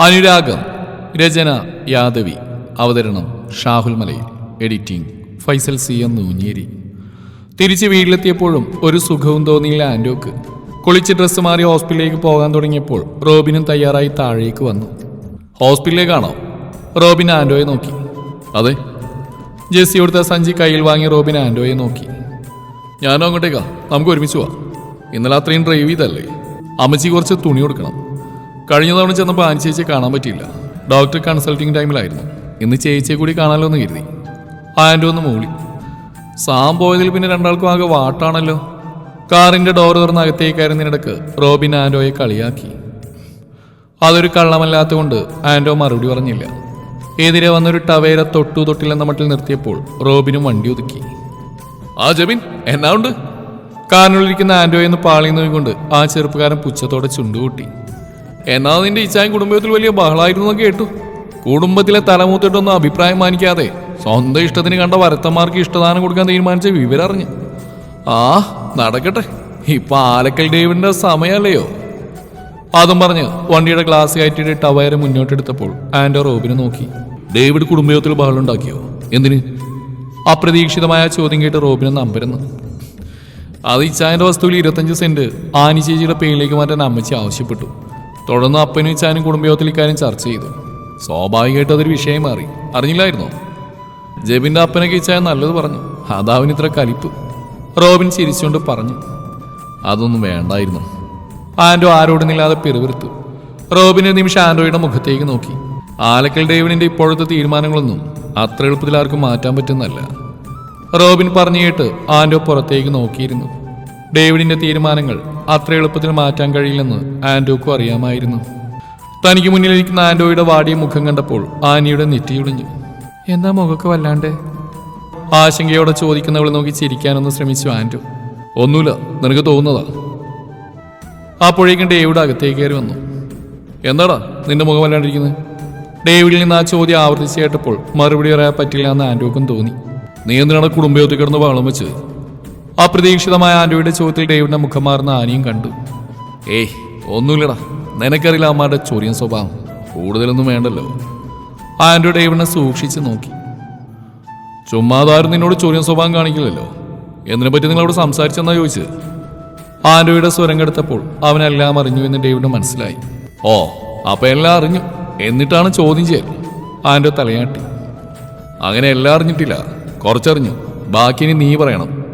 അനുരാഗം രചന യാദവി അവതരണം Shahul Malayil editing Faisal C M Noonjeri. തിരിച്ച് വീട്ടിലെത്തിയപ്പോഴും ഒരു സുഖവും തോന്നിയില്ല ആൻഡോക്ക് കുളിച്ച് ഡ്രസ്സ് മാറി ഹോസ്പിറ്റലിലേക്ക് പോകാൻ തുടങ്ങിയപ്പോൾ റോബിനും തയ്യാറായി താഴേക്ക് വന്നു. ഹോസ്പിറ്റലിലേക്കാണോ റോബിൻ ആൻഡോയെ നോക്കി. അതെ. ജെസ്സി കൊടുത്ത സഞ്ചി കയ്യിൽ വാങ്ങി റോബിൻ ആൻഡോയെ നോക്കി. ഞാനോ അങ്ങോട്ടേക്കാ. നമുക്ക് ഒരുമിച്ച് പോവാം. ഇന്നലെ അത്രയും ഡ്രൈവ് ചെയ്തല്ലേ? അമ്മച്ചി കുറച്ച് തുണി കൊടുക്കണം. കഴിഞ്ഞ തവണ ചെന്നപ്പോൾ ആൻ ചേച്ചിയെ കാണാൻ പറ്റിയില്ല. ഡോക്ടർ കൺസൾട്ടിങ് ടൈമിലായിരുന്നു. ഇന്ന് ചേച്ചിയെ കൂടി കാണാമല്ലോ എന്ന് കരുതി. ആന്റെ ഒന്ന് മൂളി. സാം പോയതിൽ പിന്നെ രണ്ടാൾക്കും ആകെ വാട്ടാണല്ലോ. കാറിന്റെ ഡോർ തുറന്ന് അകത്തേക്കായിരുന്നതിനിടക്ക് റോബിൻ ആൻഡോയെ കളിയാക്കി. അതൊരു കള്ളമല്ലാത്തതുകൊണ്ട് ആൻഡോ മറുപടി പറഞ്ഞില്ല. എതിരെ വന്നൊരു ടവേര തൊട്ടു തൊട്ടില്ലെന്ന മട്ടിൽ നിർത്തിയപ്പോൾ റോബിനും വണ്ടി ഒതുക്കി. ആ ജബിൻ എന്നാ ഉണ്ട്? കാറിനുള്ളിരിക്കുന്ന ആൻഡോയെന്ന് പാളി ആ ചെറുപ്പക്കാരൻ പുച്ഛത്തോടെ ചുണ്ടുകൂട്ടി. എന്നാ നിന്റെ ഇച്ചായും കുടുംബത്തിൽ വലിയ ബഹളായിരുന്നു കേട്ടു. കുടുംബത്തിലെ തലമൂത്തിട്ടൊന്നും അഭിപ്രായം മാനിക്കാതെ സ്വന്തം ഇഷ്ടത്തിന് കണ്ട വരത്തന്മാർക്ക് ഇഷ്ടദാനം കൊടുക്കാൻ തീരുമാനിച്ച വിവരം അറിഞ്ഞു ആ നടക്കട്ടെ. ഇപ്പൊ ആലക്കൽ ഡേവിഡിന്റെ സമയമല്ലയോ? അതും പറഞ്ഞ് വണ്ടിയുടെ ഗ്ലാസ് കയറ്റിയിട്ട് ടവയറ് മുന്നോട്ടെടുത്തപ്പോൾ ആൻഡോ റോബിനെ നോക്കി. ഡേവിഡ് കുടുംബയോഗത്തിൽ ബഹളുണ്ടാക്കിയോ? എന്തിന്? അപ്രതീക്ഷിതമായ ചോദ്യം കേട്ട് റോബിനെ നമ്പരുന്നു. അത് ഇച്ചായന്റെ വസ്തുവിൽ ഇരുപത്തഞ്ച് സെന്റ് ആനി ചേച്ചിയുടെ പേരിലേക്ക് മാറ്റാൻ അമ്മച്ചി ആവശ്യപ്പെട്ടു. തുടർന്ന് അപ്പനും ഇച്ചാനും കുടുംബയോഗത്തിൽ ഇക്കാര്യം ചർച്ച ചെയ്തു. സ്വാഭാവികമായിട്ട് അതൊരു വിഷയം മാറി. അറിഞ്ഞില്ലായിരുന്നോ? ജെബിന്റെ അപ്പനൊക്കെ ഇച്ചാൻ നല്ലത് പറഞ്ഞു. അതാവിന് ഇത്ര കലിപ്പ്. റോബിൻ ചിരിച്ചുകൊണ്ട് പറഞ്ഞു. അതൊന്നും വേണ്ടായിരുന്നു. ആൻഡോ ആരോടുന്നില്ലാതെ പിറുവിറുത്തു റോബിന് നിമിഷം ആൻഡോയുടെ മുഖത്തേക്ക് നോക്കി. ആലക്കൽ ഡേവിഡിന്റെ ഇപ്പോഴത്തെ തീരുമാനങ്ങളൊന്നും അത്ര എളുപ്പത്തിൽ ആർക്കും മാറ്റാൻ പറ്റുന്നല്ല റോബിൻ പറഞ്ഞു കേട്ട് ആൻഡോ പുറത്തേക്ക് നോക്കിയിരുന്നു. ഡേവിഡിന്റെ തീരുമാനങ്ങൾ അത്ര എളുപ്പത്തിൽ മാറ്റാൻ കഴിയില്ലെന്ന് ആൻഡോക്കും അറിയാമായിരുന്നു. തനിക്ക് മുന്നിലിരിക്കുന്ന ആൻഡോയുടെ വാടിയ മുഖം കണ്ടപ്പോൾ ആനിയുടെ നെറ്റിയുളിഞ്ഞു എന്താ മുഖമൊക്കെ വല്ലാണ്ട്? ആശങ്കയോടെ ചോദിക്കുന്നവളെ നോക്കി ചിരിക്കാനൊന്ന് ശ്രമിച്ചു ആൻഡോ ഒന്നുമില്ല നിനക്ക് തോന്നുന്നതാ. അപ്പോഴേക്കും ഡേവിഡ് അകത്തേക്ക് കയറി വന്നു. എന്താടാ നിന്റെ മുഖം വല്ലാണ്ടിരിക്കുന്നത് ഡേവിഡിൽ നിന്ന് ആ ചോദ്യം ആവർത്തിച്ച് കേട്ടപ്പോൾ മറുപടി പറയാൻ പറ്റില്ല എന്ന് ആൻഡോക്കും തോന്നി. നീ എന്തിനാണ് കുടുംബയോഗത്തിൽ കിടന്ന് വളം വെച്ച് അപ്രതീക്ഷിതമായ ആൻഡ്രോയുടെ ചോദ്യത്തിൽ ഡേവിഡിന്റെ മുഖം മാറുന്ന ആനയും കണ്ടു. ഏയ് ഒന്നുമില്ലടാ. നിനക്കറിയില്ല അമ്മയുടെ ചൊറിയൻ സ്വഭാവം. കൂടുതലൊന്നും വേണ്ടല്ലോ. ആൻഡ്രോ ഡേവിഡിനെ സൂക്ഷിച്ച് നോക്കി. ചുമ്മാതാരും നിന്നോട് ചൊറിയൻ സ്വഭാവം കാണിക്കില്ലല്ലോ. എന്തിനെ പറ്റി നിങ്ങൾ അവിടെ സംസാരിച്ചെന്നാ ചോദിച്ചത്? ആൻഡ്രോയുടെ സ്വരം കെടുത്തപ്പോൾ അവനെല്ലാം അറിഞ്ഞു എന്ന് ഡേവിഡ് മനസ്സിലായി. ഓ അപ്പൊ എല്ലാം അറിഞ്ഞു. എന്നിട്ടാണ് ചോദ്യം ചെയ്യൽ ആൻഡ്രോ തലയാട്ടി. അങ്ങനെ എല്ലാം അറിഞ്ഞിട്ടില്ല. കുറച്ചറിഞ്ഞു. ബാക്കി ഇനി നീ പറയണം.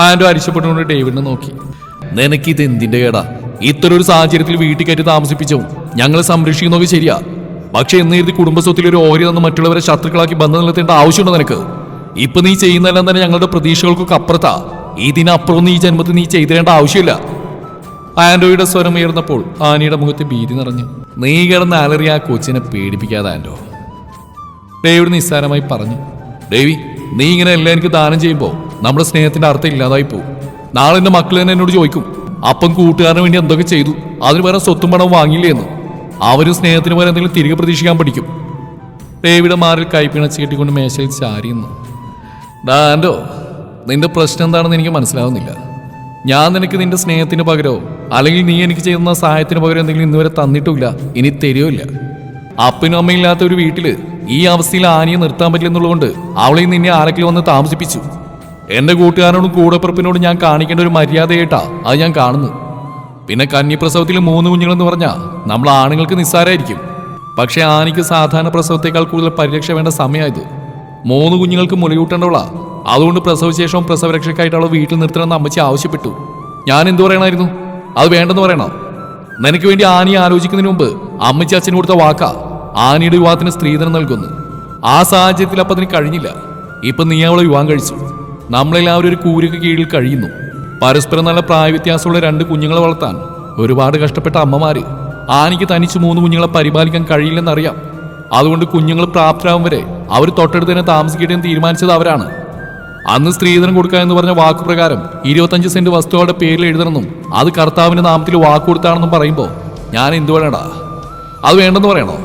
ആൻഡോ അരിശപ്പെട്ടുകൊണ്ട് ഡേവിഡിനെ നോക്കി. നിനക്കിത് എന്തിന്റെ കേടാ ഇത്തരം ഒരു സാഹചര്യത്തിൽ വീട്ടിൽ കയറ്റി താമസിപ്പിച്ചോ? ഞങ്ങളെ സംരക്ഷിക്കുന്നതൊക്കെ ശരിയാ. പക്ഷെ എന്ന് കരുതി കുടുംബസ്വത്തിൽ ഒരു ഓഹരി തന്ന് മറ്റുള്ളവരെ ശത്രുക്കളാക്കി ബന്ധം നിലത്തേണ്ട ആവശ്യമുണ്ടോ നിനക്ക്? ഇപ്പൊ നീ ചെയ്യുന്നതെല്ലാം തന്നെ ഞങ്ങളുടെ പ്രതീക്ഷകൾക്കൊക്കെ അപ്പുറത്താ. ഇതിനപ്പുറം നീ ജന്മത്തിൽ നീ ചെയ്തിരേണ്ട ആവശ്യമില്ല. ആൻഡോയുടെ സ്വരം ഉയർന്നപ്പോൾ ആനിയുടെ മുഖത്ത് ഭീതി നിറഞ്ഞു. നീ കിടന്ന് അലറി ആ കൊച്ചിനെ പേടിപ്പിക്കാതെ ആൻഡോ ഡേവിഡ് നിസ്സാരമായി പറഞ്ഞു. ഡേവി നീ ഇങ്ങനെ എല്ലാം എനിക്ക് ദാനം ചെയ്യുമ്പോൾ നമ്മുടെ സ്നേഹത്തിന്റെ അർത്ഥം ഇല്ലാതായി പോകും നാളെ എന്റെ മക്കൾ തന്നെ എന്നോട് ചോദിക്കും അപ്പം കൂട്ടുകാരന് വേണ്ടി എന്തൊക്കെ ചെയ്തു? അതിന് പകരം സ്വത്തും പണവും വാങ്ങിയില്ലേ എന്ന്? അവരും സ്നേഹത്തിന് പകരം എന്തെങ്കിലും തിരികെ പ്രതീക്ഷിക്കാൻ പഠിക്കും. ദേവിയുടെ മാറിൽ കൈപ്പിണച്ച് കെട്ടിക്കൊണ്ട് മേശയിൽ ചാരിയുന്നു ഡാൻഡോ നിന്റെ പ്രശ്നം എന്താണെന്ന് എനിക്ക് മനസ്സിലാവുന്നില്ല. ഞാൻ നിനക്ക് നിന്റെ സ്നേഹത്തിന് പകരമോ അല്ലെങ്കിൽ നീ എനിക്ക് ചെയ്യുന്ന സഹായത്തിന് പകരം എന്തെങ്കിലും ഇന്നുവരെ തന്നിട്ടില്ല ഇനി തരുമില്ല അപ്പനും അമ്മയില്ലാത്ത ഒരു വീട്ടിൽ ഈ അവസ്ഥയിൽ ആനയെ നിർത്താൻ പറ്റില്ലെന്നുള്ളതുകൊണ്ട് അവളെയും നിന്നെ ആരൊക്കെ വന്ന് താമസിപ്പിച്ചു. എന്റെ കൂട്ടുകാരനോടും കൂടപ്പിറപ്പിനോടും ഞാൻ കാണിക്കേണ്ട ഒരു മര്യാദയായിട്ടാ അത് ഞാൻ കാണുന്നു. പിന്നെ കന്നിപ്രസവത്തിൽ മൂന്ന് കുഞ്ഞുങ്ങളെന്ന് പറഞ്ഞാൽ നമ്മൾ ആണുങ്ങൾക്ക് നിസ്സാരമായിരിക്കും പക്ഷേ ആനയ്ക്ക് സാധാരണ പ്രസവത്തേക്കാൾ കൂടുതൽ പരിരക്ഷ വേണ്ട സമയമായത് മൂന്ന് കുഞ്ഞുങ്ങൾക്ക് മുലയൂട്ടേണ്ടവളാ. അതുകൊണ്ട് പ്രസവശേഷവും പ്രസവരക്ഷയ്ക്കായിട്ടുള്ള വീട്ടിൽ നിർത്തണമെന്ന് അമ്മച്ചി ആവശ്യപ്പെട്ടു. ഞാൻ എന്തു പറയണമായിരുന്നു അത് വേണ്ടെന്ന് പറയണോ? നിനക്ക് വേണ്ടി ആനയെ ആലോചിക്കുന്നതിന് മുമ്പ് അമ്മച്ചി അച്ഛന് കൊടുത്ത വാക്കാ ആനയുടെ വിവാഹത്തിന് സ്ത്രീധനം നൽകുന്നു. ആ സാഹചര്യത്തിൽ അപ്പം അതിന് കഴിഞ്ഞില്ല. ഇപ്പം നീ അവളെ വിവാഹം കഴിച്ചു. നമ്മളെല്ലാവരും ഒരു കൂരയ്ക്ക് കീഴിൽ കഴിയുന്നു. പരസ്പരം നല്ല പ്രായവ്യത്യാസമുള്ള രണ്ട് കുഞ്ഞുങ്ങളെ വളർത്താൻ ഒരുപാട് കഷ്ടപ്പെട്ട അമ്മമാര് ആനയ്ക്ക് തനിച്ച് മൂന്ന് കുഞ്ഞുങ്ങളെ പരിപാലിക്കാൻ കഴിയില്ലെന്നറിയാം. അതുകൊണ്ട് കുഞ്ഞുങ്ങൾ പ്രാപ്തരാകും വരെ അവർ തൊട്ടടുത്ത് തന്നെ താമസിക്കട്ടെന്ന് തീരുമാനിച്ചത് അവരാണ്. അന്ന് സ്ത്രീധനം കൊടുക്കുക എന്ന് പറഞ്ഞ വാക്കുപ്രകാരം ഇരുപത്തഞ്ച് സെന്റ് വസ്തുവയുടെ പേരിൽ എഴുതണമെന്നും അത് കർത്താവിന്റെ നാമത്തിൽ വാക്ക് കൊടുത്താണെന്നും പറയുമ്പോൾ ഞാൻ എന്തു വേണടാ അത് വേണ്ടെന്ന് പറയണോ?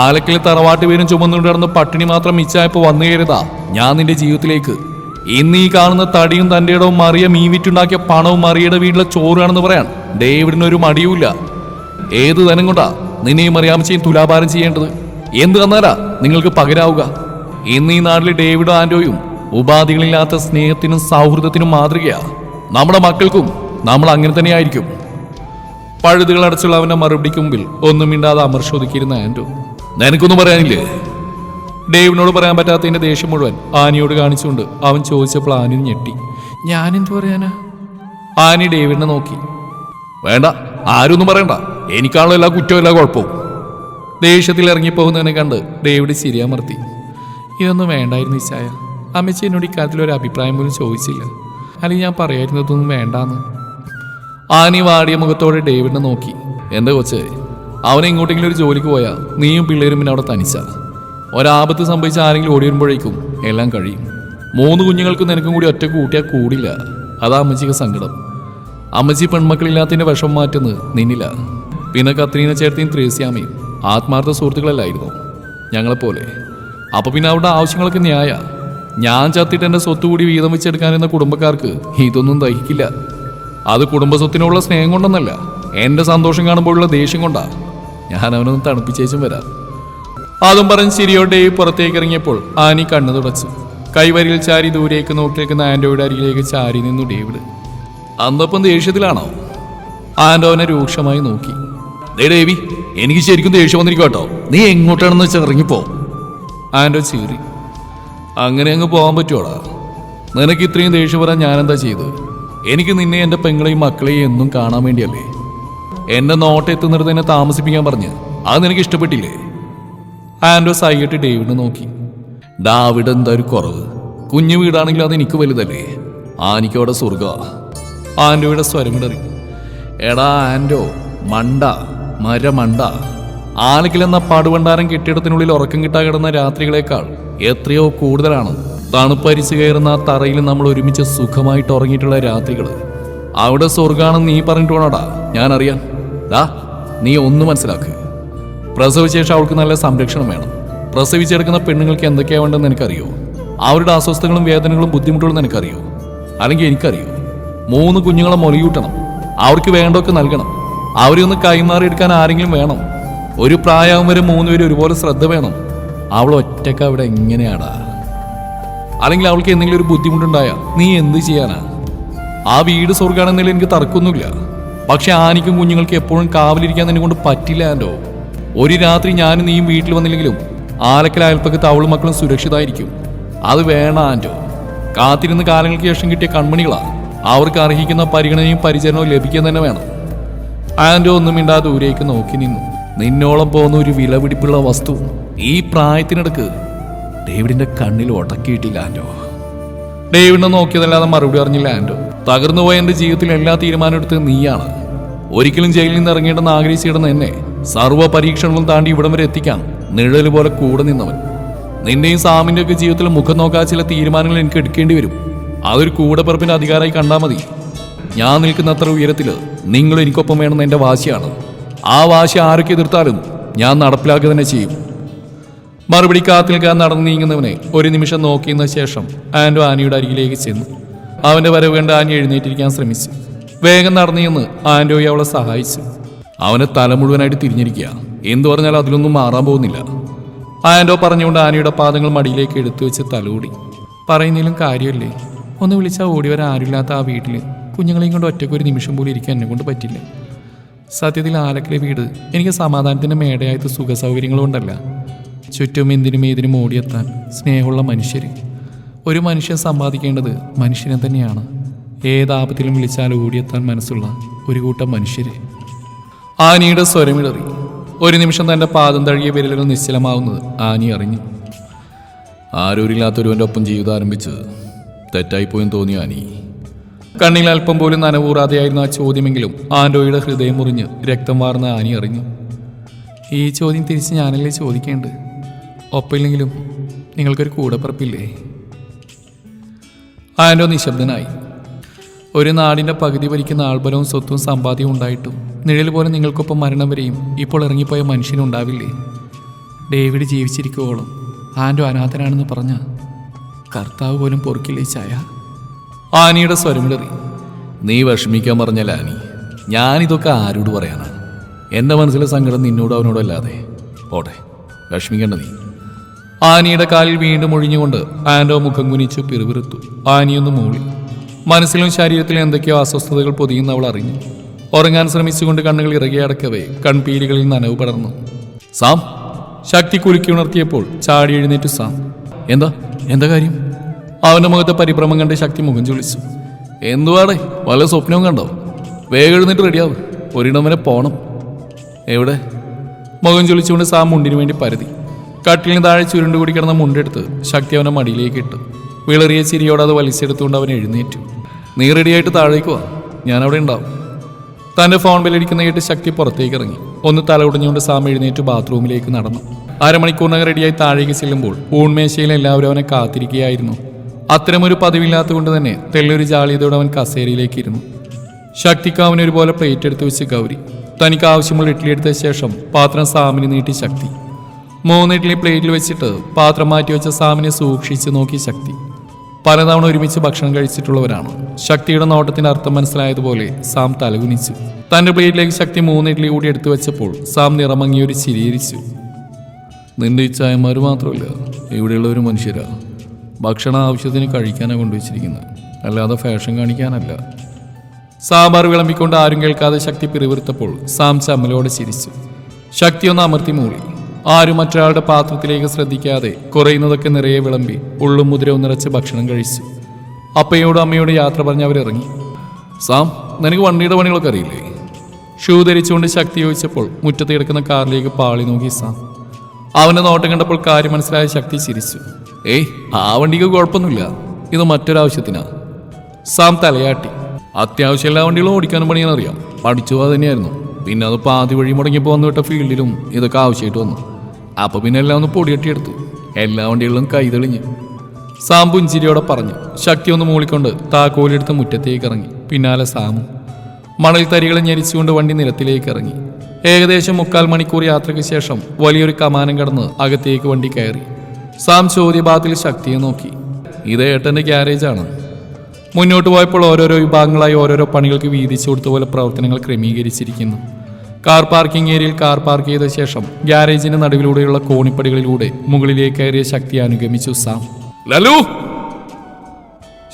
ആലക്കിലെ തറവാട്ട് പേരും ചുമന്നുകൊണ്ട് നടന്ന് പട്ടിണി മാത്രം മിച്ചായപ്പോൾ വന്നു കയറിയതാ ഞാൻ നിന്റെ ജീവിതത്തിലേക്ക്. ഇന്ന് ഈ കാണുന്ന തടിയും തന്റെ ഇടവും മറിയ മീൻ വിറ്റുണ്ടാക്കിയ പണവും മറിയുടെ വീട്ടിലെ ചോറാണെന്ന് പറയാൻ ഡേവിഡിന് ഒരു മടിയുമില്ല. ഏത് ധനം കൊണ്ടാ നിന്നെയും അറിയാമച്ചയും തുലാഭാരം ചെയ്യേണ്ടത്? എന്ത് തന്നാലാ നിങ്ങൾക്ക് പകരാവുക? ഇന്ന് ഈ നാട്ടിലെ ഡേവിഡും ആൻഡോയും ഉപാധികളില്ലാത്ത സ്നേഹത്തിനും സൗഹൃദത്തിനും മാതൃകയാ. നമ്മുടെ മക്കൾക്കും നമ്മൾ അങ്ങനെ തന്നെയായിരിക്കും. പഴുതുകൾ അടച്ചുള്ള അവന്റെ മറുപടിക്ക് മുമ്പിൽ ഒന്നും മിണ്ടാതെ അമർശോദിക്കിരുന്ന ആൻഡോ നിനക്കൊന്നും പറയാനില്ലേ? ഡേവിനോട് പറയാൻ പറ്റാത്തതിന്റെ ദേഷ്യം മുഴുവൻ ആനിയോട് കാണിച്ചുകൊണ്ട് അവൻ ചോദിച്ചപ്പോൾ ആനി ഞെട്ടി. ഞാനെന്തു പറയാനാ? ആനി ഡേവിഡിനെ നോക്കി. വേണ്ട ആരൊന്നും പറയണ്ട. എനിക്കാണല്ലോ എല്ലാ കുറ്റവും എല്ലാ കുഴപ്പവും. ദേഷ്യത്തിൽ ഇറങ്ങിപ്പോകുന്നതിനെ കണ്ട് ഡേവിഡ് ശരിയാമർത്തി ഇതൊന്നും വേണ്ടായിരുന്നു ഇച്ചായ അമ്മച്ചി എന്നോട് ഇക്കാര്യത്തിൽ ഒരു അഭിപ്രായം പോലും ചോദിച്ചില്ല. അല്ലെങ്കിൽ ഞാൻ പറയായിരുന്നതൊന്നും വേണ്ടാന്ന്. ആനി വാടിയ മുഖത്തോടെ ഡേവിഡിനെ നോക്കി. എന്താ കൊച്ചേ? അവനെ എങ്ങോട്ടെങ്കിലും ഒരു ജോലിക്ക് പോയാൽ നീയും പിള്ളേരും പിന്നെ അവിടെ തനിച്ച? ഒരാപത്ത് സംഭവിച്ച ആരെങ്കിലും ഓടി വരുമ്പോഴേക്കും എല്ലാം കഴിയും. മൂന്ന് കുഞ്ഞുങ്ങൾക്ക് നിനക്കും കൂടി ഒറ്റ കൂട്ടിയാൽ കൂടില്ല. അതാ അമ്മച്ചിക്ക് സങ്കടം. അമ്മച്ചി പെൺമക്കളില്ലാത്തതിന്റെ വിഷം മാറ്റുന്നത് നിന്നില്ല. പിന്നെ കത്രീന ചേർത്തിയും ത്രേസ്യാമയും ആത്മാർത്ഥ സുഹൃത്തുക്കളല്ലായിരുന്നു. ഞങ്ങളെപ്പോലെ. അപ്പൊ പിന്നെ അവരുടെ ആവശ്യങ്ങളൊക്കെ ന്യായ. ഞാൻ ചത്തിട്ട് എന്റെ സ്വത്ത് കൂടി വീതം വെച്ചെടുക്കാൻ എന്ന കുടുംബക്കാർക്ക് ഇതൊന്നും ദഹിക്കില്ല. അത് കുടുംബസ്വത്തിനുള്ള സ്നേഹം കൊണ്ടൊന്നല്ല. എന്റെ സന്തോഷം കാണുമ്പോഴുള്ള ദേഷ്യം കൊണ്ടാ. ഞാൻ അവനൊന്ന് തണുപ്പിച്ചേച്ചും വരാം. അതും പറഞ്ഞ് ചിരിയോടെ പുറത്തേക്ക് ഇറങ്ങിയപ്പോൾ ആനി കണ്ണു തുടച്ചു. കൈവരിയിൽ ചാരി ദൂരേക്ക് നോക്കി നിൽക്കുന്ന ആൻഡോയുടെ അരികിലേക്ക് ചാരി നിന്നു ഡേവിഡ്. അന്നപ്പം ദേഷ്യത്തിലാണോ? ആൻഡോനെ രൂക്ഷമായി നോക്കി. ദേ എനിക്ക് ശരിക്കും ദേഷ്യം വന്നിരിക്കും കേട്ടോ നീ എങ്ങോട്ടാണെന്ന് വെച്ചാൽ ഇറങ്ങിപ്പോ. ആൻഡോ ചീറി. അങ്ങനെ അങ്ങ് പോകാൻ പറ്റുമോടാ നിനക്ക് ഇത്രയും ദേഷ്യം വരാൻ ഞാനെന്താ ചെയ്തത്? എനിക്ക് നിന്നെ എന്റെ പെങ്ങളെയും മക്കളെയും എന്നും കാണാൻ വേണ്ടിയല്ലേ? എന്നെ നോട്ടെത്തുന്നിടത്ത് എന്നെ താമസിപ്പിക്കാൻ പറഞ്ഞ്. അത് നിനക്ക് ഇഷ്ടപ്പെട്ടില്ലേ? ആൻഡോ സൈയിട്ട് ഡേവിഡ് നോക്കി. ഡാവിഡ് എന്താ ഒരു കുറവ്? കുഞ്ഞു വീടാണെങ്കിൽ അത് എനിക്ക് വലുതല്ലേ? ആനിക്കവിടെ സ്വർഗ ആൻഡോയുടെ സ്വരമിടറി എടാ ആൻഡോ മണ്ട മരമണ്ട. ആലക്കിലെന്ന പാടുവണ്ടാരം കെട്ടിടത്തിനുള്ളിൽ ഉറക്കം കിട്ടാ കിടന്ന രാത്രികളേക്കാൾ എത്രയോ കൂടുതലാണ്. തണുപ്പരിച്ചു കയറുന്ന ആ തറയിൽ നമ്മൾ ഒരുമിച്ച് സുഖമായിട്ട് ഉറങ്ങിയിട്ടുള്ള രാത്രികൾ. അവിടെ സ്വർഗാണെന്ന് നീ പറഞ്ഞിട്ട് വേണോടാ ഞാനറിയാം. ദാ നീ ഒന്ന് മനസ്സിലാക്ക്. പ്രസവിച്ച ശേഷം അവൾക്ക് നല്ല സംരക്ഷണം വേണം. പ്രസവിച്ചെടുക്കുന്ന പെണ്ണുങ്ങൾക്ക് എന്തൊക്കെയാ വേണ്ടെന്ന് എനിക്കറിയോ? അവരുടെ അസ്വസ്ഥങ്ങളും വേദനകളും ബുദ്ധിമുട്ടുകളും എനിക്കറിയോ അല്ലെങ്കിൽ എനിക്കറിയോ? മൂന്ന് കുഞ്ഞുങ്ങളെ മൊലയൂട്ടണം. അവർക്ക് വേണ്ടതൊക്കെ നൽകണം. അവരെ ഒന്ന് കൈമാറിയെടുക്കാൻ ആരെങ്കിലും വേണം. ഒരു പ്രായം വരെ മൂന്നുപേരും ഒരുപോലെ ശ്രദ്ധ വേണം. അവൾ ഒറ്റയ്ക്ക് അവിടെ എങ്ങനെയാടാ? അല്ലെങ്കിൽ അവൾക്ക് എന്തെങ്കിലും ഒരു ബുദ്ധിമുട്ടുണ്ടായാൽ നീ എന്ത് ചെയ്യാനാ? ആ വീട് സ്വർഗാണെന്നതിൽ എനിക്ക് തർക്കമൊന്നുമില്ല. പക്ഷെ ആനിക്കും കുഞ്ഞുങ്ങൾക്ക് എപ്പോഴും കാവലിരിക്കാൻ നിന്നെ കൊണ്ട് പറ്റില്ല ആൻഡോ. ഒരു രാത്രി ഞാനും നീയും വീട്ടിൽ വന്നില്ലെങ്കിലും ആലക്കൽ അയൽപ്പക്കത്ത് അവളും മക്കളും സുരക്ഷിതമായിരിക്കും അത് വേണ ആന്റോ കാത്തിരുന്ന് കാലങ്ങൾക്ക് ശേഷം കിട്ടിയ കൺമണികളാ. അവർക്ക് അർഹിക്കുന്ന പരിഗണനയും പരിചരണവും ലഭിക്കാൻ തന്നെ വേണം. ആന്റോ ഒന്നും മിണ്ടാതെ ദൂരേക്ക് നോക്കി നിന്നു. നിന്നോളം പോകുന്ന ഒരു വിലപിടിപ്പുള്ള വസ്തു ഈ പ്രായത്തിനിടക്ക് ഡേവിഡിന്റെ കണ്ണിൽ ഉടക്കിയിട്ടില്ല ആന്റോ ഡേവിഡിനെ നോക്കിയതല്ലാതെ മറുപടി അറിഞ്ഞില്ല ആൻഡോ തകർന്നുപോയ എന്റെ ജീവിതത്തിൽ എല്ലാ തീരുമാനം എടുത്തത് നീയാണ്. ഒരിക്കലും ജയിലിൽ നിന്ന് ഇറങ്ങേണ്ടെന്ന് ആഗ്രഹിച്ചിടുന്ന എന്നെ സർവ പരീക്ഷണങ്ങളും താണ്ടി ഇവിടം വരെ എത്തിക്കാൻ നിഴൽ പോലെ കൂടെ നിന്നവൻ. നിന്റെയും സാമിന്റെ ഒക്കെ ജീവിതത്തിൽ മുഖം നോക്കാതെ ചില തീരുമാനങ്ങൾ എനിക്ക് എടുക്കേണ്ടി വരും. അതൊരു കൂടപ്പിറപ്പിന്റെ അധികാരമായി കണ്ടാൽ മതി. ഞാൻ നിൽക്കുന്ന അത്ര ഉയരത്തിൽ നിങ്ങൾ എനിക്കൊപ്പം വേണമെന്ന് എന്റെ വാശിയാണ്. ആ വാശി ആരൊക്കെ എതിർത്താലും ഞാൻ നടപ്പിലാക്കുക തന്നെ ചെയ്യും. മറുപടി കാത്തു നിൽക്കാൻ നടന്നു നീങ്ങുന്നവനെ ഒരു നിമിഷം നോക്കിയതിന് ശേഷം ആൻഡോ ആനിയുടെ അരികിലേക്ക് ചെന്നു. അവന്റെ വരവ് കണ്ട് ആനി എഴുന്നേറ്റിരിക്കാൻ ശ്രമിച്ചു. വേഗം നടന്നു ചെന്ന് ആൻഡോയെ അവളെ സഹായിച്ചു. അവന് തല മുഴുവനായിട്ട് തിരിഞ്ഞിരിക്കുക. എന്തു പറഞ്ഞാൽ അതിലൊന്നും മാറാൻ പോകുന്നില്ല. ആൻഡോ പറഞ്ഞുകൊണ്ട് ആനയുടെ പാദങ്ങൾ മടിയിലേക്ക് എടുത്തു വെച്ച് തലോടി. പറയുന്നതിലും കാര്യമല്ലേ? ഒന്ന് വിളിച്ചാൽ ഓടി വരാൻ ആരുമില്ലാത്ത ആ വീട്ടിൽ കുഞ്ഞുങ്ങളെയും കൊണ്ട് ഒറ്റയ്ക്ക് ഒരു നിമിഷം പോലും ഇരിക്കാൻ എന്നെ കൊണ്ട് പറ്റില്ല. സത്യത്തിൽ ആലക്കിലെ വീട് എനിക്ക് സമാധാനത്തിന്റെ മേടയായത് സുഖ സൗകര്യങ്ങൾ കൊണ്ടല്ല. ചുറ്റും എന്തിനും ഏതിനും ഓടിയെത്താൻ സ്നേഹമുള്ള മനുഷ്യർ ഒരു മനുഷ്യൻ സമ്പാദിക്കേണ്ടത് മനുഷ്യനെ തന്നെയാണ്. ഏതാപത്തിലും വിളിച്ചാൽ ഓടിയെത്താൻ മനസ്സുള്ള ഒരു കൂട്ടം മനുഷ്യര്. ആനിയുടെ സ്വരമിടറി. ഒരു നിമിഷം തന്റെ പാദം തഴുകിയ വിരലുകൾ നിശ്ചലമാവുന്നത് ആനി അറിഞ്ഞു. ആരൂരില്ലാത്തൊരുവന്റെ ഒപ്പം ജീവിതം ആരംഭിച്ച് തെറ്റായിപ്പോയെന്ന് തോന്നി ആനി. കണ്ണിൽ അല്പം പോലും നനവൂറാതെയായിരുന്നു ആ ചോദ്യമെങ്കിലും ആൻഡോയുടെ ഹൃദയം മുറിഞ്ഞ് രക്തം വാർന്ന ആനി അറിഞ്ഞു. ഈ ചോദ്യം തിരിച്ച് ഞാനല്ലേ ചോദിക്കേണ്ടത്? ഒപ്പില്ലെങ്കിലും നിങ്ങൾക്കൊരു കൂടപ്പിറപ്പില്ലേ? ആൻഡോ നിശബ്ദനായി. ഒരു നാടിന്റെ പകുതി ഭരിക്കുന്ന ആൾബലവും സ്വത്തും സമ്പാദ്യവും ഉണ്ടായിട്ടും നിഴൽ പോലെ നിങ്ങൾക്കൊപ്പം മരണം വരെയും ഇപ്പോൾ ഇറങ്ങിപ്പോയ മനുഷ്യനുണ്ടാവില്ലേ ഡേവിഡ് ജീവിച്ചിരിക്കുവോളം ആൻഡോ അനാഥനാണെന്ന് പറഞ്ഞ കർത്താവ് പോലും പൊറുക്കില്ലേ ചായ? ആനിയുടെ സ്വരമിടറി നീ വിഷമിക്കാൻ പറഞ്ഞല്ല ആനി. ഞാനിതൊക്കെ ആരോട് പറയാനാണ് എന്റെ മനസ്സിലെ സങ്കടം നിന്നോടും അവനോടും അല്ലാതെ. പോട്ടെ വിഷമിക്കേണ്ട നീ. ആനിയുടെ കാലിൽ വീണ്ടും ഒഴിഞ്ഞുകൊണ്ട് ആൻഡോ മുഖം കുനിച്ച് പിറുപിറുത്തു. ആനിയൊന്ന് മൂളി. മനസ്സിലും ശരീരത്തിലും എന്തൊക്കെയോ അസ്വസ്ഥതകൾ പൊതിയുന്ന അവൾ അറിഞ്ഞു. ഉറങ്ങാൻ ശ്രമിച്ചുകൊണ്ട് കണ്ണുകൾ ഇറകിയടക്കവേ കൺപീലികളിൽ നനവ് പടർന്നു. സാം ശക്തി കുലുക്കി ഉണർത്തിയപ്പോൾ ചാടി എഴുന്നേറ്റു സാം. എന്താ? എന്താ കാര്യം? അവന്റെ മുഖത്തെ പരിഭ്രമം കണ്ട് ശക്തി മുഖം ചൊളിച്ചു എന്തുവാടെ? വല്ല സ്വപ്നവും കണ്ടോ? വേഗം എഴുന്നേറ്റ് റെഡിയാവും. ഒരിടം വരെ പോണം. എവിടെ? മുഖം ചൊളിച്ചുകൊണ്ട് സാം മുണ്ടിനു വേണ്ടി പരതി. കട്ടിലിന് താഴെ ചുരുണ്ടുകൂടി കിടന്ന മുണ്ടെടുത്ത് ശക്തി അവനെ മടിയിലേക്ക് ഇട്ടു. വിളറിയ ചിരിയോടെ അത് വലിച്ചെടുത്തുകൊണ്ട് അവൻ എഴുന്നേറ്റു. നീ റെഡിയായിട്ട് താഴേക്ക് വാ. ഞാൻ അവിടെ ഉണ്ടാവും. തന്റെ ഫോൺ ബില്ലടിക്കുന്ന കേട്ട് ശക്തി പുറത്തേക്ക് ഇറങ്ങി. ഒന്ന് തല സാം എഴുന്നേറ്റ് ബാത്റൂമിലേക്ക് നടന്നു. അരമണിക്കൂറിനകം റെഡിയായി താഴേക്ക് ചെല്ലുമ്പോൾ ഊൺമേശയിൽ എല്ലാവരും അവനെ കാത്തിരിക്കുകയായിരുന്നു. അത്തരമൊരു പതിവില്ലാത്തതുകൊണ്ട് തന്നെ തെല്ലൊരു ജാളിയതയോടെ അവൻ കസേരയിലേക്ക് ഇരുന്നു. ശക്തിക്ക് അവനൊരുപോലെ പ്ലേറ്റ് എടുത്ത് വെച്ച് ഗൗരി. തനിക്ക് ആവശ്യമുള്ള ഇഡ്ഡലി എടുത്ത ശേഷം പാത്രം സാമിന് നീട്ടി ശക്തി. മൂന്ന് ഇഡ്ഡലി പ്ലേറ്റിൽ വെച്ചിട്ട് പാത്രം മാറ്റി വെച്ച സാമിനെ സൂക്ഷിച്ച് നോക്കി ശക്തി. പലതവണ ഒരുമിച്ച് ഭക്ഷണം കഴിച്ചിട്ടുള്ളവരാണ്. ശക്തിയുടെ നോട്ടത്തിന്റെ അർത്ഥം മനസ്സിലായതുപോലെ സാം തലകുനിച്ചു. തന്റെ പ്ലേറ്റിലേക്ക് ശക്തി മൂന്ന് ഇഡ്ഡലി കൂടി എടുത്തു വെച്ചപ്പോൾ സാം നിറമങ്ങി ഒരു ചിരിയിരിച്ചു നിന്റെ ഈ ചായമാർ മാത്രമല്ല ഇവിടെയുള്ള ഒരു മനുഷ്യരാണ് ഭക്ഷണം ആവശ്യത്തിന് കഴിക്കാനാണ് കൊണ്ടുവച്ചിരിക്കുന്നത്. അല്ലാതെ ഫാഷൻ കാണിക്കാനല്ല. സാമ്പാർ വിളമ്പിക്കൊണ്ട് ആരും കേൾക്കാതെ ശക്തി പിറിവിറുത്തപ്പോൾ സാം ചമ്മലോടെ ചിരിച്ചു. ശക്തി ഒന്ന് അമർത്തി മൂളി ആരും മറ്റൊരാളുടെ പാത്രത്തിലേക്ക് ശ്രദ്ധിക്കാതെ കുറയുന്നതൊക്കെ നിറയെ വിളമ്പി ഉള്ളും മുതിരവും നിറച്ച് ഭക്ഷണം കഴിച്ചു. അപ്പയോടും അമ്മയോടും യാത്ര പറഞ്ഞ് അവരിറങ്ങി. സാം നിനക്ക് വണ്ടിയുടെ പണികളൊക്കെ അറിയില്ലേ? ഷൂ ധരിച്ചുകൊണ്ട് ശക്തി ചോദിച്ചപ്പോൾ മുറ്റത്ത് കിടക്കുന്ന കാറിലേക്ക് പാളി നോക്കി സാം. അവന്റെ നോട്ടം കണ്ടപ്പോൾ കാര്യം മനസ്സിലായ ശക്തി ചിരിച്ചു. ഏയ് ആ വണ്ടിക്ക് കുഴപ്പമൊന്നുമില്ല. ഇത് മറ്റൊരാവശ്യത്തിനാ. സാം തലയാട്ടി. അത്യാവശ്യം എല്ലാ വണ്ടികളും ഓടിക്കാനും പണിയാൻ അറിയാം പഠിച്ചു തന്നെയായിരുന്നു. പിന്നെ അത് പാതി വഴി മുടങ്ങിയപ്പോൾ വന്നു വിട്ട ഫീൽഡിലും ഇതൊക്കെ ആവശ്യമായിട്ട് വന്നു. അപ്പൊ പിന്നെ എല്ലാം ഒന്ന് പൊടിയെട്ടിയെടുത്തു എല്ലാ വണ്ടികളിലും കൈതെളിഞ്ഞ് സാം പുഞ്ചിരിയോടെ പറഞ്ഞു ശക്തി ഒന്ന് മൂളിക്കൊണ്ട് താക്കോലെടുത്ത് മുറ്റത്തേക്ക് ഇറങ്ങി. പിന്നാലെ സാമും മണൽ തരികളെ ഞെരിച്ചുകൊണ്ട് വണ്ടി നിരത്തിലേക്ക് ഇറങ്ങി. ഏകദേശം മുക്കാൽ മണിക്കൂർ യാത്രയ്ക്ക് ശേഷം വലിയൊരു കമാനം കടന്ന് അകത്തേക്ക് വണ്ടി കയറി. സാം ചോദ്യഭാഗത്തിൽ ശക്തിയെ നോക്കി. ഇത് ഏട്ടന്റെ ഗ്യാരേജാണ് മുന്നോട്ട് പോയപ്പോൾ ഓരോരോ വിഭാഗങ്ങളായി ഓരോരോ പണികൾക്ക് വീതിച്ചു കൊടുത്ത പോലെ പ്രവർത്തനങ്ങൾ ക്രമീകരിച്ചിരിക്കുന്നു. കാർ പാർക്കിംഗ് ഏരിയയിൽ കാർ പാർക്ക് ചെയ്ത ശേഷം ഗ്യാരേജിന്റെ നടുവിലൂടെയുള്ള കോണിപ്പടികളിലൂടെ മുകളിലേക്ക് കയറിയ ശക്തി അനുഗമിച്ചു സാം. ലലു!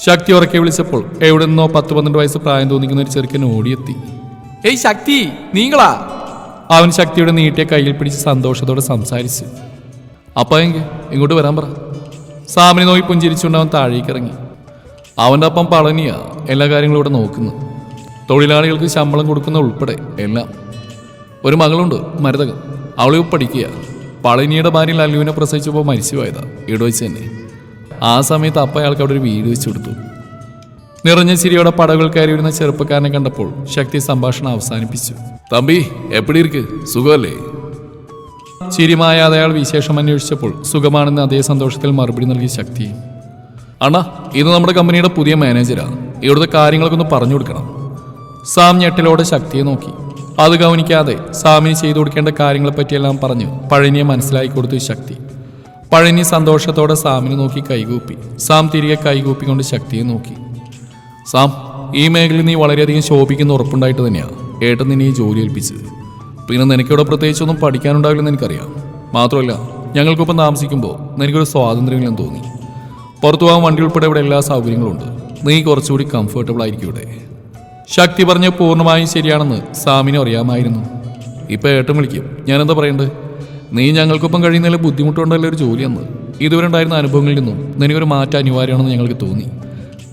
ശക്തി ഉറക്കെ വിളിച്ചപ്പോൾ എവിടെ നിന്നോ പത്ത് പന്ത്രണ്ട് വയസ്സ് പ്രായം തോന്നിക്കുന്ന ഒരു ചെറുക്കൻ ഓടിയെത്തി. ഏയ് ശക്തി നീങ്ങളാ? അവൻ ശക്തിയുടെ നീട്ടിയ കയ്യിൽ പിടിച്ച് സന്തോഷത്തോടെ സംസാരിച്ചു. അപ്പ എങ്കിൽ ഇങ്ങോട്ട് വരാൻ പറ. സാമിനെ നോക്കി പുഞ്ചിരിച്ചുകൊണ്ട് അവൻ താഴേക്ക് ഇറങ്ങി. അവന്റെ അപ്പം പളനിയാ എല്ലാ കാര്യങ്ങളും ഇവിടെ നോക്കുന്നു. തൊഴിലാളികൾക്ക് ശമ്പളം കൊടുക്കുന്ന ഉൾപ്പെടെ എല്ലാം. ഒരു മകളുണ്ട് മരുതകം. അവളെ പഠിക്കുക. പളനിയുടെ ഭാര്യ ലല്ലുവിനെ പ്രസവിച്ചപ്പോൾ മരിച്ചു പോയതാ ഇവിടെ വെച്ച് തന്നെ. ആ സമയത്ത് അപ്പ അയാൾക്ക് അവിടെ ഒരു വീട് വെച്ചു കൊടുത്തു. നിറഞ്ഞ ചിരിയോടെ പടകൾ കയറി വരുന്ന ചെറുപ്പക്കാരനെ കണ്ടപ്പോൾ ശക്തി സംഭാഷണം അവസാനിപ്പിച്ചു. തമ്പി എപ്പിടി ഇരിക്ക്? സുഖമല്ലേ? ചിരിമായാതെ അയാൾ വിശേഷം അന്വേഷിച്ചപ്പോൾ സുഖമാണെന്ന് അതേ സന്തോഷത്തിൽ മറുപടി നൽകി ശക്തി. അണ്ണാ ഇത് നമ്മുടെ കമ്പനിയുടെ പുതിയ മാനേജരാണ് ഇവിടുത്തെ കാര്യങ്ങളൊക്കെ ഒന്ന് പറഞ്ഞു കൊടുക്കണം. സാം ഞെട്ടിലോടെ ശക്തിയെ നോക്കി. അത് ഗൗനിക്കാതെ സാമിന് ചെയ്തു കൊടുക്കേണ്ട കാര്യങ്ങളെപ്പറ്റിയെല്ലാം പറഞ്ഞു പഴനിയെ മനസ്സിലാക്കി കൊടുത്തു ശക്തി. പഴനി സന്തോഷത്തോടെ സാമിനെ നോക്കി കൈകൂപ്പി. സാം തിരികെ കൈകൂപ്പിക്കൊണ്ട് ശക്തിയെ നോക്കി. സാം ഈ മേഖലയിൽ നീ വളരെയധികം ശോഭിക്കുന്ന ഉറപ്പുണ്ടായിട്ട് തന്നെയാണ് ഏട്ടൻ നിന്നെ ഈ ജോലി ഏൽപ്പിച്ചത് പിന്നെ നിനക്കിവിടെ പ്രത്യേകിച്ചൊന്നും പഠിക്കാനുണ്ടാവില്ലെന്ന് എനിക്കറിയാം. മാത്രമല്ല ഞങ്ങൾക്കൊപ്പം താമസിക്കുമ്പോൾ നിനക്കൊരു സ്വാതന്ത്ര്യമില്ലെന്ന് തോന്നി. പുറത്തു പോകാൻ വണ്ടി ഉൾപ്പെടെ ഇവിടെ എല്ലാ സൗകര്യങ്ങളും ഉണ്ട് നീ കുറച്ചുകൂടി കംഫർട്ടബിൾ ആയിരിക്കും ഇവിടെ. ശക്തി പറഞ്ഞ പൂർണമായും ശരിയാണെന്ന് സാമിനും അറിയാമായിരുന്നു. ഇപ്പൊ ഏട്ടൻ വിളിക്കും. ഞാനെന്താ പറയണ്ടത്? നീ ഞങ്ങൾക്കൊപ്പം കഴിയുന്നതിൽ ബുദ്ധിമുട്ടുണ്ടല്ലോ ഒരു ജോലിയെന്ന് ഇതുവരെ ഉണ്ടായിരുന്ന അനുഭവങ്ങളിൽ നിന്നും നിനക്കൊരു മാറ്റം അനിവാര്യമാണെന്ന് ഞങ്ങൾക്ക് തോന്നി.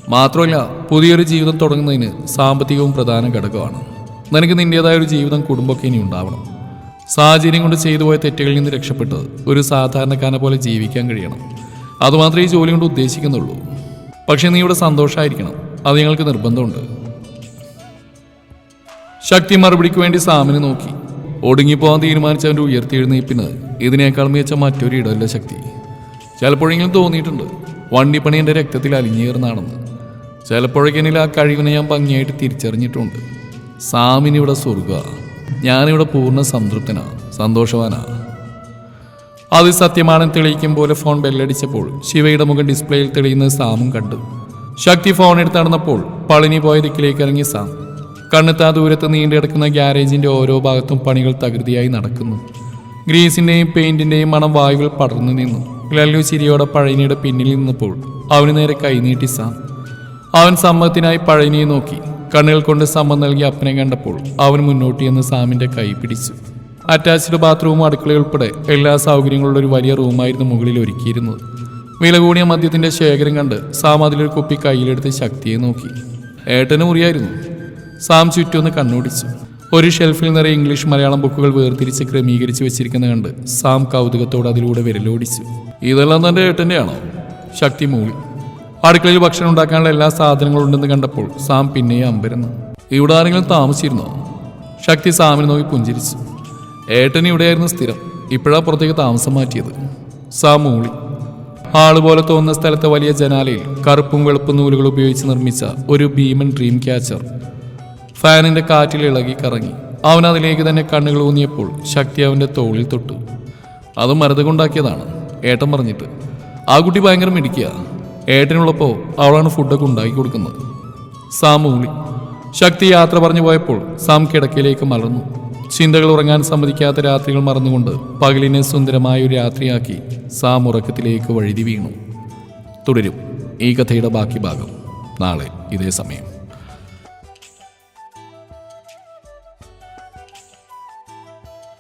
മാത്രമല്ല പുതിയൊരു ജീവിതം തുടങ്ങുന്നതിന് സാമ്പത്തികവും പ്രധാന ഘടകമാണ്. നിനക്ക് നിന്റേതായ ഒരു ജീവിതം കുടുംബമൊക്കെ ഇനി ഉണ്ടാവണം. സാഹചര്യം കൊണ്ട് ചെയ്തു പോയ തെറ്റുകളിൽ നിന്ന് രക്ഷപ്പെട്ട് ഒരു സാധാരണക്കാരനെ പോലെ ജീവിക്കാൻ കഴിയണം. അതുമാത്രമേ ഈ ജോലി കൊണ്ട് ഉദ്ദേശിക്കുന്നുള്ളൂ. പക്ഷേ നീ ഇവിടെ സന്തോഷമായിരിക്കണം. അത് ഞങ്ങൾക്ക് നിർബന്ധമുണ്ട്. ശക്തി മറുപടിക്ക് വേണ്ടി സാമിനെ നോക്കി. ഒടുങ്ങിപ്പോകാൻ തീരുമാനിച്ചവന്റെ ഉയർത്തിയെഴുന്നേപ്പിന് ഇതിനേക്കാൾ മികച്ച മറ്റൊരു ഇടമല്ല ശക്തി. ചിലപ്പോഴെങ്കിലും തോന്നിയിട്ടുണ്ട് വണ്ടിപ്പണി എന്റെ രക്തത്തിൽ അലിഞ്ഞേറുന്നതാണെന്ന് ചിലപ്പോഴെങ്കിലും ആ കഴിവിനെ ഞാൻ ഭംഗിയായിട്ട് തിരിച്ചറിഞ്ഞിട്ടുണ്ട്. സാമിനിവിടെ സ്വർഗ ഞാനിവിടെ പൂർണ സംതൃപ്തനാ സന്തോഷവാനാ. അത് സത്യമാണെന്ന് തെളിയിക്കും പോലെ ഫോൺ ബെല്ലടിച്ചപ്പോൾ ശിവയുടെ മുഖം ഡിസ്പ്ലേയിൽ തെളിയുന്നത് സാമും കണ്ടു. ശക്തി ഫോൺ എടുത്ത് നടന്നപ്പോൾ പളിനി പോയ ദിക്കിലേക്ക് ഇറങ്ങി സാം. കണ്ണെത്താ ദൂരത്ത് നീണ്ടുകിടക്കുന്ന ഗ്യാരേജിന്റെ ഓരോ ഭാഗത്തും പണികൾ തകൃതിയായി നടക്കുന്നു. ഗ്രീസിന്റെയും പെയിന്റിന്റെയും മണം വായുവിൽ പടർന്നു നിന്നു. ലല്ലു ചിരിയോടെ പഴയനിയുടെ പിന്നിൽ നിന്നപ്പോൾ അവന് നേരെ കൈനീട്ടി സാം. അവൻ സമ്മതത്തിനായി പഴയനിയെ നോക്കി. കണ്ണുകൾ കൊണ്ട് സമ്മം നൽകി അപ്പനെ കണ്ടപ്പോൾ അവൻ മുന്നോട്ട് എന്ന് സാമിന്റെ കൈ പിടിച്ചു. അറ്റാച്ച്ഡ് ബാത്റൂമും അടുക്കള ഉൾപ്പെടെ എല്ലാ സൗകര്യങ്ങളുള്ള ഒരു വലിയ റൂമായിരുന്നു മുകളിൽ ഒരുക്കിയിരുന്നത്. വില കൂടിയ മദ്യത്തിന്റെ ശേഖരം കണ്ട് സാം അതിലൊരു കുപ്പി കയ്യിലെടുത്ത് ശക്തിയെ നോക്കി. ഏട്ടന് മുറിയായിരുന്നു. സാം ചുറ്റൊന്ന് കണ്ണോടിച്ചു. ഒരു ഷെൽഫിൽ നിറയെ ഇംഗ്ലീഷ് മലയാളം ബുക്കുകൾ വേർതിരിച്ച് ക്രമീകരിച്ച് വെച്ചിരിക്കുന്ന കണ്ട് സാം കൗതുകത്തോടെ അതിലൂടെ വിരലോടിച്ചു. ഇതെല്ലാം തന്റെ ഏട്ടന്റെയാണോ? ശക്തി മൂളി. അടുക്കളയിൽ ഭക്ഷണം ഉണ്ടാക്കാനുള്ള എല്ലാ സാധനങ്ങളും ഉണ്ടെന്ന് കണ്ടപ്പോൾ സാം പിന്നെയും അമ്പരന്നു. ഇവിടെ ആരെങ്കിലും താമസിച്ചിരുന്നോ? ശക്തി സാമിനെ നോക്കി പുഞ്ചിരിച്ചു. ഏട്ടൻ ഇവിടെയായിരുന്നു സ്ഥിരം. ഇപ്പോഴാ പുറത്തേക്ക് താമസം മാറ്റിയത്. സാം മൂളി. ആൾ പോലെ തോന്നുന്ന സ്ഥലത്തെ വലിയ ജനാലയിൽ കറുപ്പും വെളുപ്പും നൂലുകൾ ഉപയോഗിച്ച് നിർമ്മിച്ച ഒരു ഭീമൻ ഡ്രീം ക്യാച്ചർ ഫാനിന്റെ കാറ്റിൽ ഇളകി കറങ്ങി. അവൻ അതിലേക്ക് തന്നെ കണ്ണുകൾ ഊന്നിയപ്പോൾ ശക്തി അവന്റെ തോളിൽ തൊട്ടു. അത് മരുത് കൊണ്ടാക്കിയതാണ് ഏട്ടൻ പറഞ്ഞിട്ട്. ആ കുട്ടി ഭയങ്കര മിടിക്കുക ഏട്ടനുള്ളപ്പോൾ അവളാണ് ഫുഡൊക്കെ ഉണ്ടാക്കി കൊടുക്കുന്നത്. സാം ഊളി ശക്തി യാത്ര പറഞ്ഞു പോയപ്പോൾ സാം കിടക്കയിലേക്ക് മലർന്നു. ചിന്തകൾ ഉറങ്ങാൻ സമ്മതിക്കാത്ത രാത്രികൾ മറന്നുകൊണ്ട് പകലിനെ സുന്ദരമായ ഒരു രാത്രിയാക്കി സാം ഉറക്കത്തിലേക്ക് വഴുതി വീണു. തുടരും ഈ കഥയുടെ ബാക്കി ഭാഗം. നാളെ ഇതേ സമയം.